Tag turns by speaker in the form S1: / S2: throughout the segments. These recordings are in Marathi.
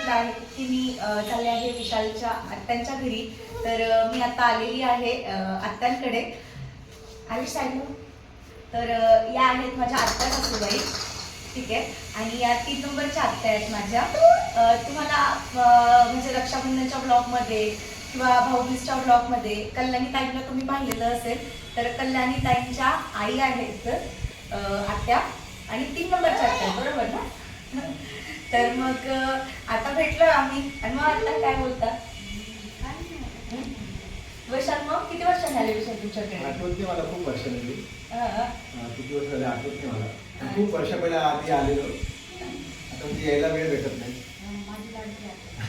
S1: बघितलं आहे की मी झाले चालले आहे विशालच्या आत्यांच्या घरी. तर मी आता आलेली आहे अ, आत्यांकडे. आयुष साहेब तर या आहेत माझ्या आत्या सासूबाई. ठीक आहे. आणि या तीन नंबरच्या आत्या आहेत माझ्या. तुम्हाला म्हणजे रक्षाबंधनच्या ब्लॉगमध्ये किंवा भाऊबीजच्या ब्लॉगमध्ये कल्याणी ताईला तुम्ही पाहिलेलं असेल तर कल्याणी ताईंच्या आई आहेत आत्या. आणि तीन नंबरच्या आत्या आहेत, बरोबर ना? तर मग आता भेटलो आम्ही. आणि मग आता काय बोलता? विशाल मग किती वर्ष झाले विशाल तुमच्याकडे?
S2: आठवत नाही मला खूप वर्ष झाली. किती वर्ष झाले आठवत नाही मला. खूप वर्ष पहिला आधी आलेलो. आता म्हणजे यायला वेळ भेटत नाही.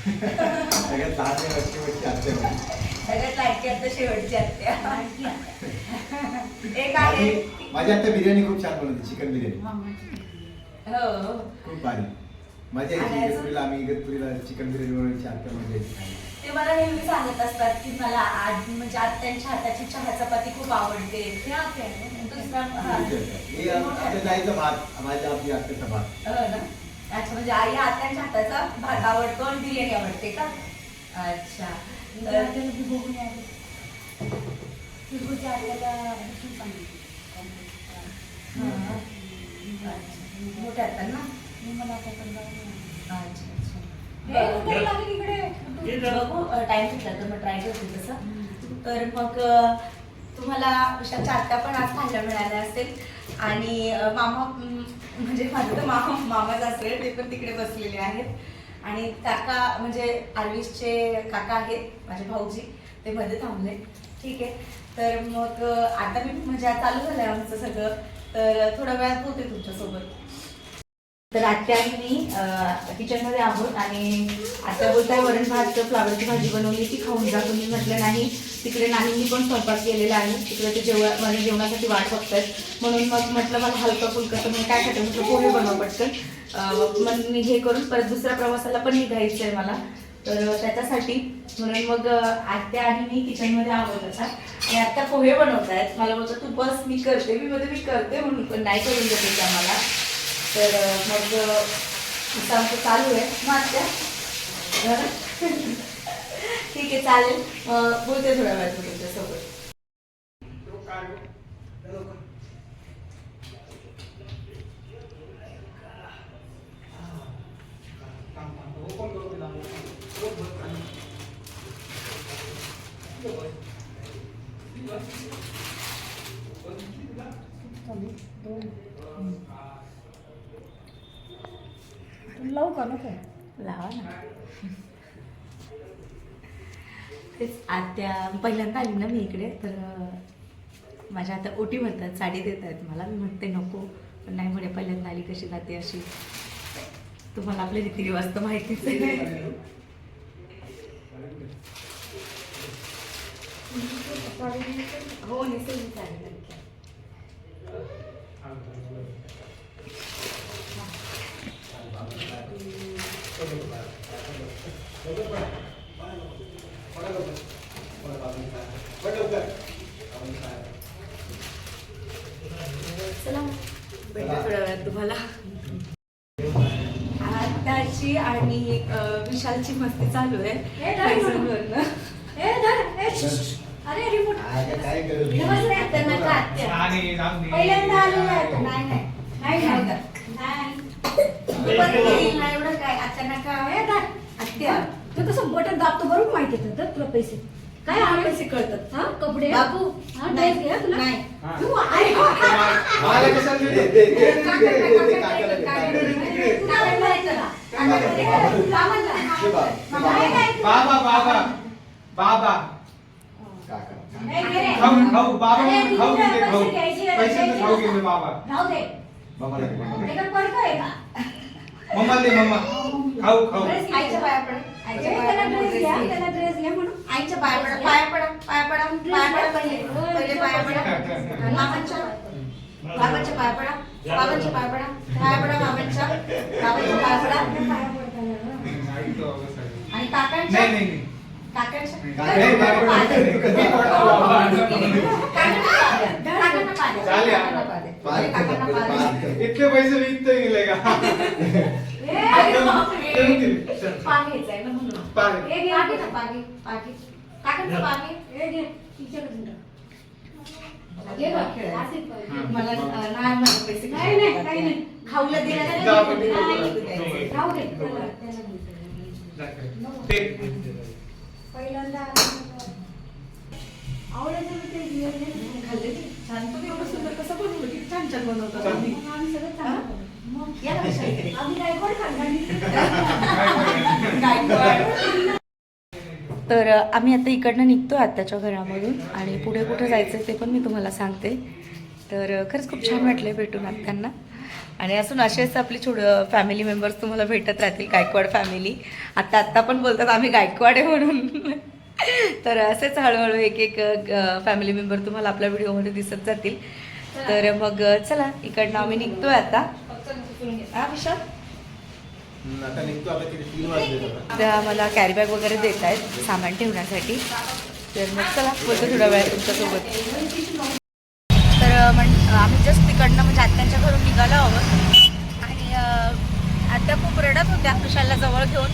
S2: सगळ्यात लहान वरची आत्या माझी.
S1: सगळ्यात लाडकी आता शेवटची आत्या. एक आहे.
S2: माझी आत्या बिर्याणी खूप छान बनवते चिकन बिर्याणी.
S1: हो हो.
S2: खूप भारी.
S1: आणि
S2: यायची? इगतपुरीला आम्ही इगतपुरीला चिकन बिर्याणी बनवायची आत्या म्हणजे यायची खायला.
S1: ते मला नेहमी सांगत असतात की मला आज म्हणजे आत्यांच्या हाताची चहा चपाती खूप आवडते दुसरा हा.
S2: हे आपल्या जायचं भात माझ्या आपली आत्याचा भात
S1: हो ना अच्छा म्हणजे आई आत्यांच्या हाताचा भात आवडतो आणि बिर्याणी आवडते का अच्छा तर हा. अच्छा. मोठ्या हातात ना अच्छा अच्छा. बघू टाइम भेटला तर मग ट्राय करते तसं. तर मग तुम्हाला विशालच्या आत्या पण आज खायला मिळाल्या असेल. आणि मामा म, म्हणजे माझं तर मामा मामाच असेल ते पण तिकडे बसलेले आहेत. आणि काका म्हणजे आर्विसचे काका आहेत माझे भाऊजी ते मध्ये थांबले. ठीक आहे. तर मग आता मी म्हणजे आज चालू झालंय आमचं सगळं. तर थोड्या वेळात होते तुमच्यासोबत. तर आत्या आणि मी किचनमध्ये आहोत आणि आत्या बोलताय वरण भात फ्लावरची भाजी बनवली ती खाऊन जा. तुम्ही म्हटलं नाही तिकडे नानींनी पण स्वयंपाक केलेला आहे. तिकडे ते जेवण माझ्या जेवणासाठी वाट बघतात. म्हणून मग म्हटलं मला हलकं फुलकं तर मी काय खातं? म्हटलं पोहे बनव पटकन. मग मी हे करून परत दुसऱ्या प्रवासाला पण निघायचं आहे मला. तर त्याच्यासाठी म्हणून मग आत्या आणि मी किचनमध्ये आहोत असा आणि आत्ता पोहे बनवत आहेत मला बोलतं तू बस मी करते मी मध्ये मी करते. म्हणून पण नाही करून देते आम्हाला. मला तर मग आमचं चालू आहे मग ठीक आहे चालेल। बोलते थोड्या वेळात तुमच्यासोबत
S3: लावू का नको.
S1: लावा ना. तेच आत्या पहिल्यांदा आली ना मी इकडे तर माझ्या आता ओटी म्हणतात साडी देत आहेत मला. मी म्हणते नको. पण नाही म्हणे पहिल्यांदा आली कशी जाते अशी. तुम्हाला आपले रीतिरिवाज तर माहितीच आहे. हो निसर्ग तुम्हाला. आताची आणि विशालची मस्ती चालू आहे.
S3: अरे रिमोट पहिल्यांदा आलेला होता
S1: नाही नाही.
S3: नाही
S1: नाही एवढं काय. आता नका.
S3: हे
S1: आत्या.
S3: तू कसं बटन दाबतो बरोबर माहिती तुला पैसे. काय
S1: आवडायचे कळतात?
S3: हा? कपडे?
S1: बापू
S3: हा ड्रेस घ्या तुला.
S1: नाही.
S3: तू आहे.
S4: बाबा बाबा. बाबा खाऊ खाऊ बाबा बाबा. खाऊ
S3: दे
S1: आईच्या
S3: दिल्या म्हणून.
S1: आईच्या पाया पडा पाया पडा पाया पडा पाया पडा पहिले. पहिले पाया पडा. बाबांच्या बाबांच्या पाया पडा. बाबांच्या पाया पडा. पाया पडा बाबांच्या. बाबांच्या पाया पडा. आणि काकांच्या?
S4: इतके पैसे विकत गेले का?
S1: पान.
S3: हे घे,
S1: ना पागे पागे काकांचं पागे
S3: हे घे, तिच्याकडून टाक. घे बा, असेच पाहिजे.
S1: मला अं, नाही मला पैसे
S3: नाही, नाही, काही नाही.
S1: खाऊला दिला नाही
S4: जा, आपण
S1: नाही,
S3: दे, त्याला. पहिल्यांदा आवडायचं ते.
S1: खाल्ले ते. छान तुम्ही एवढं सुंदर कसं बनवलं किती छान छान बनवता
S4: छान.
S1: तुम्ही.
S3: मग आम्ही सगळं चांगलं करू. मग
S1: या ना इकडे.
S3: आम्ही काय कोण खाल्लं.
S1: तर आम्ही आता इकडनं निघतो आत्याच्या घरामधून आणि पुढे कुठे जायचं ते पण मी तुम्हाला सांगते. तर खरंच खूप छान वाटलं भेटून आत्यांना. आणि असून असेच आपली छोड फॅमिली मेंबर्स तुम्हाला भेटत राहतील गायकवाड फॅमिली आत्ता आत्ता पण बोलतात आम्ही गायकवाड आहे म्हणून. तर असेच हळूहळू एक एक फॅमिली मेंबर तुम्हाला आपल्या व्हिडिओमध्ये दिसत जातील. तर मग चला इकडनं आम्ही निघतोय आता. हा विशाल? त्या मला कॅरी बॅग वगैरे देत आहेत सामान ठेवण्यासाठी. तर मग चला बोलतो थोड्या वेळात तुमच्यासोबत. तर म्हण आम्ही जस्ट तिकडनं म्हणजे आत्यांच्या घरून निघालो आहोत. आणि आत्या खूप रडत होत्या विशालला जवळ घेऊन.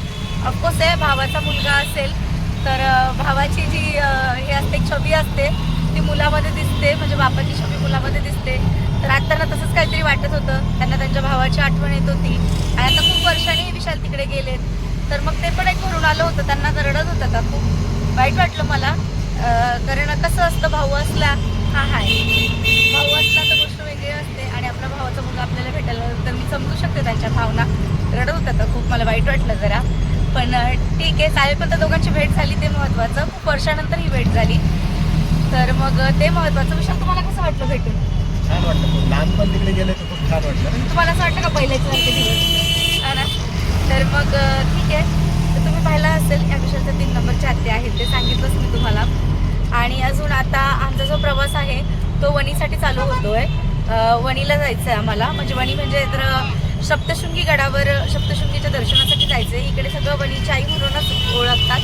S1: ऑफकोर्स आहे भावाचा मुलगा असेल तर भावाची जी हे असते छबी असते ती मुलामध्ये दिसते म्हणजे बापाची छबी मुलामध्ये दिसते. तर आत्यांना तसंच काहीतरी वाटत होतं. त्यांना त्यांच्या भावाची आठवण येत होती. आणि आता खूप वर्षांनी विशाल तिकडे गेलेत. तर मग ते पण एक भरून आलं होतं. त्यांना रडत होतं का खूप? वाईट वाटलं मला. कारण कसं असतं भाऊ असला हा हाय भाऊ असला तर गोष्ट वेगळी असते. आणि आपला भावाचा मुलगा आपल्याला भेटायला तर मी समजू शकते त्यांच्या भावना. रडत होत्या तर खूप. मला वाईट वाटलं जरा. पण ठीक आहे. चालेल पण त्या दोघांची भेट झाली. ते महत्त्वाचं खूप वर्षानंतर ही भेट झाली. तर मग ते महत्त्वाचं विषय तुम्हाला कसं वाटलं भेटून?
S2: छान वाटलं. लहानपण तिकडे गेले तर खूप छान वाटलं.
S1: तुम्हाला असं वाटतं का पहिल्याचे ना. तर मग ठीक आहे. तर तुम्ही पाहिला असेल या विषयाचे तीन नंबरचे आत्ते आहेत ते सांगितलंच मी तुम्हाला. आणि अजून आता आमचा जो प्रवास आहे तो वणीसाठी चालू होतोय. वणीला जायचं आहे आम्हाला. म्हणजे वणी म्हणजे तर सप्तशृंगी गडावर सप्तशृंगीच्या दर्शनासाठी जायचं आहे इकडे सगळं वणीची आई म्हणूनच ओळखतात.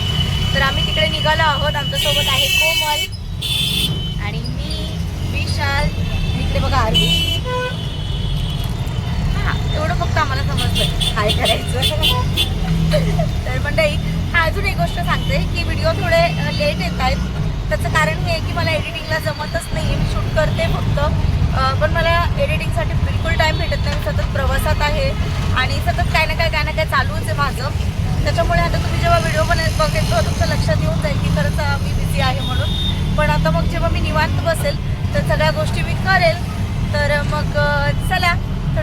S1: तर आम्ही तिकडे निघालो आहोत. आमच्यासोबत आहे कोमल आणि मी विशाल इकडे बघा आरवी. हा एवढं फक्त आम्हाला समजलं काय करायचं? तर मंडळी हा अजून एक गोष्ट सांगते की व्हिडिओ थोडे लेट येत आहेत. त्याचं कारण हे आहे की मला एडिटिंगला जमतच नाही मी शूट करते फक्त. पण मला एडिटिंगसाठी बिलकुल टाईम भेटत नाही. मी सतत प्रवासात आहे. आणि सतत काय ना काय काय ना काय चालूच आहे माझं. त्याच्यामुळे आता तुम्ही जेव्हा व्हिडिओ बन बघेल तेव्हा तुमच्या लक्षात येऊन जाईल की खरंच मी बिझी आहे म्हणून. पण आता मग जेव्हा मी निवांत बसेल तर सगळ्या गोष्टी मी करेल.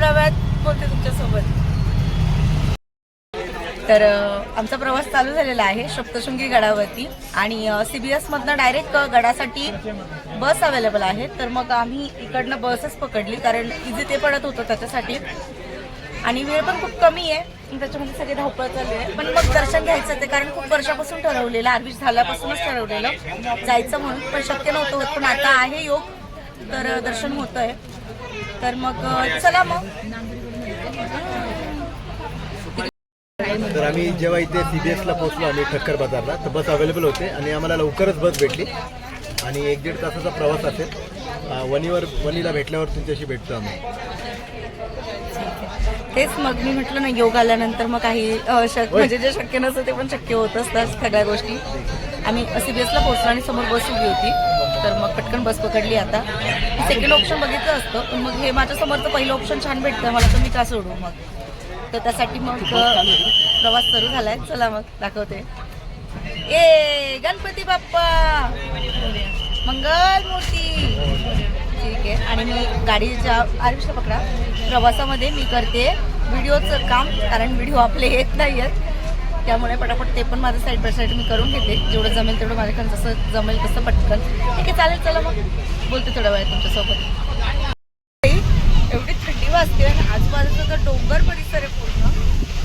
S1: थोड्या वेळात बोलते तुमच्यासोबत. तर आमचा प्रवास चालू झालेला आहे सप्तशृंगी गडावरती आणि सी बी एसमधनं डायरेक्ट गडासाठी बस अवेलेबल आहे. तर मग आम्ही इकडनं बसच पकडली कारण इझी ते पडत होतं त्याच्यासाठी. आणि वेळ पण खूप कमी आहे. त्याच्यामध्ये सगळे धावपळ चालू आहे. पण मग दर्शन घ्यायचं ते कारण खूप वर्षापासून ठरवलेलं आरवीज झाल्यापासूनच ठरवलेलं जायचं म्हणून. पण शक्य नव्हतं होत पण आता आहे योग. तर दर्शन होतं आहे तर मग चला मग.
S2: तर आम्ही जेव्हा इथे सी बी एसला पोहोचलो आम्ही ठक्कर बाजारला तर बस अवेलेबल होते आणि आम्हाला लवकरच बस भेटली. आणि एक दीड तासाचा प्रवास असेल. वनीवर वनीला भेटल्यावर तुमच्याशी भेटतो आम्ही.
S1: तेच मग मी म्हटलं ना योग आल्यानंतर मग काही शक म्हणजे जे शक्य नसतं ते पण शक्य होत असतात सगळ्या गोष्टी. आम्ही सी बी एसला पोहोचलो आणि समोर बस उभी होती. तर मग पटकन बस पकडली आता. सेकंड ऑप्शन बघितलं असतं पण मग हे माझ्या समोरचं पहिलं ऑप्शन छान भेटतं. मला तर मी का सोडू मग. तर त्यासाठी मग प्रवास सुरू झालाय. चला मग दाखवते. ए गणपती बाप्पा मंगल मूर्ती ठीक आहे आणि गाडीच्या आयुष्य पकडा. प्रवासामध्ये मी करते व्हिडिओचं काम कारण व्हिडिओ आपले येत नाही आहेत त्यामुळे पटापट ते पण माझं साईड बाय साईड मी करून घेते. जेवढं जमेल तेवढं माझ्याकडे जसं जमेल तसं पटकन. ठीक आहे चालेल चला मग. बोलते थोड्या वेळ तुमच्यासोबत. एवढी थंडी वाजते आणि आजूबाजूचा तर डोंगर परिसर आहे पूर्ण.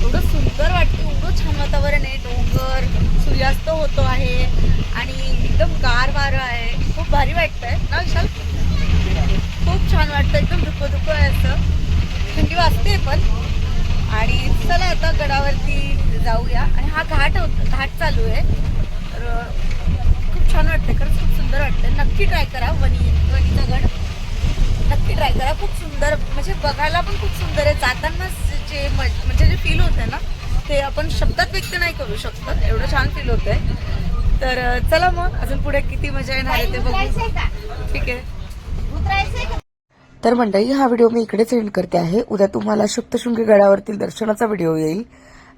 S1: एवढं सुंदर वाटतं एवढं छान वातावरण आहे. डोंगर सूर्यास्त होतो आहे. आणि एकदम गार वारं आहे. खूप भारी वाटतंय. ना विशाल? खूप छान वाटतं एकदम धुकं धुकं आहे असं. थंडी वाजते पण. आणि चला आता गडावरती जाऊया. आणि हा घाट घाट चालू आहे. तर खूप छान वाटतं खरंच खूप सुंदर वाटतं नक्की ट्राय करा वणी वणीचा गड. नक्की ट्राय करा. खूप सुंदर म्हणजे बघायला पण खूप सुंदर आहे. जाताना जे म्हणजे जे फील होतंय ना ते आपण शब्दात व्यक्त नाही करू शकत. एवढं छान फील होतंय. तर चला मग. अजून पुढे किती मजा येणार आहे ते बघू. ठीक आहे. तर मंडळी हा व्हिडिओ मी इकडेच एंड करते आहे. उद्या तुम्हाला सप्तशृंगी गडावरतील दर्शनाचा व्हिडिओ येईल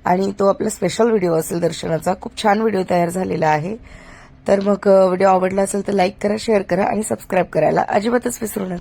S1: आणि तो आपला स्पेशल व्हिडिओ असेल दर्शनाचा. खूप छान व्हिडिओ तयार झालेला आहे. तर मग व्हिडिओ आवडला असेल तर लाईक करा शेअर करा आणि सबस्क्राईब करायला अजिबातच विसरू नका.